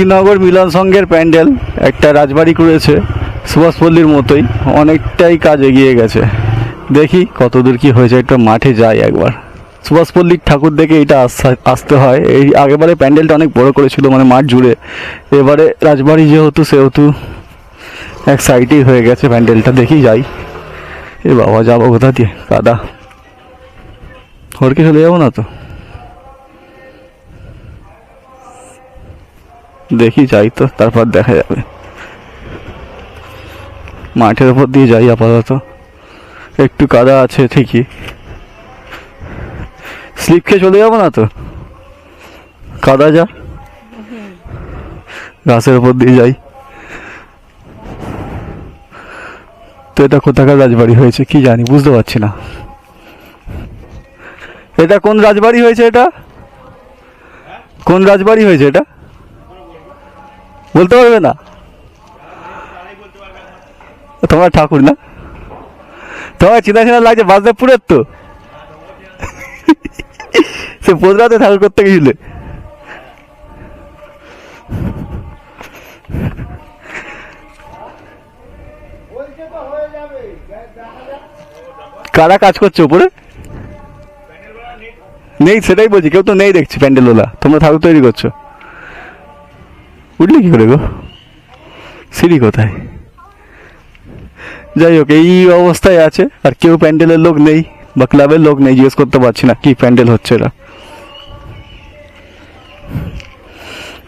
শক্তিনগর মিলন সংঘের প্যান্ডেল, একটা রাজবাড়ি করেছে সুভাষপল্লির মতোই, অনেকটাই কাজ এগিয়ে গেছে। দেখি কতদূর কি হয়েছে, একটা মাঠে যাই একবার। সুভাষপল্লির ঠাকুর দেখে এটা আসতে হয়। এই আগেবারে প্যান্ডেলটা অনেক বড় করেছিল মানে মাঠ জুড়ে। এবারে রাজবাড়ি যেহেতু, সেহেতু এক সাইডেই হয়ে গেছে প্যান্ডেলটা। দেখি যাই। এ বাবা, যাব কোথা দিয়ে? কাদা হরকে চলে যাব না তো? দেখি যাই তো, তারপর দেখা যাবে। মাঠের উপর দিয়ে যাই আপাতত। একটু কাদা আছে, ঠিকই। স্লিপ খেয়ে চলে যাব না তো? কাদা যা। ঘাসের উপর দিয়ে যাই। তো এটা কোথাকার রাজবাড়ি হয়েছে কি জানি, বুঝতে পারছি না। এটা কোন রাজবাড়ি হয়েছে এটা? কোন রাজবাড়ি হয়েছে এটা? বলতে পারবে না? তোমার ঠাকুর না? তোমার চিনা চিনা লাগছে বাসদেবপুরের তো? সে পোদরাতে ঠাকুর করতে গেছিলে। কারা কাজ করছে উপরে? নেই, সেটাই বলছি, কেউ তো নেই দেখছি প্যান্ডেলওয়ালা, তোমরা ঠাকুর তৈরি করছ। উঠলে কি করে গো? সিঁড়ি কোথায়? যাই হোক, এই অবস্থায় আছে, আর কেউ প্যান্ডেলের লোক নেই, বা ক্লাবের লোক নেই, জিজ্ঞেস করতে পারছি না কি প্যান্ডেল হচ্ছে এটা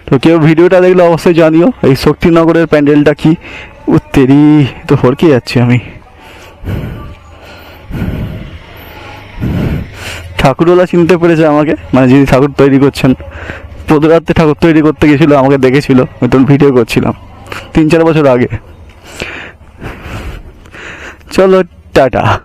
তো কেউ ভিডিওটা দেখলে অবশ্যই জানিও, এই শক্তিনগরের প্যান্ডেলটা কি? উত্তেরি তো হরকে যাচ্ছি আমি। ঠাকুরওয়ালা চিনতে পেরেছে আমাকে মানে যিনি ঠাকুর তৈরি করছেন। প্রদরাত্রে ঠাকুর তৈরি করতে গেছিল, আমাকে দেখেছিল, আমি তখন ভিডিও করছিলাম, তিন চার বছর আগে। চলো, টাটা।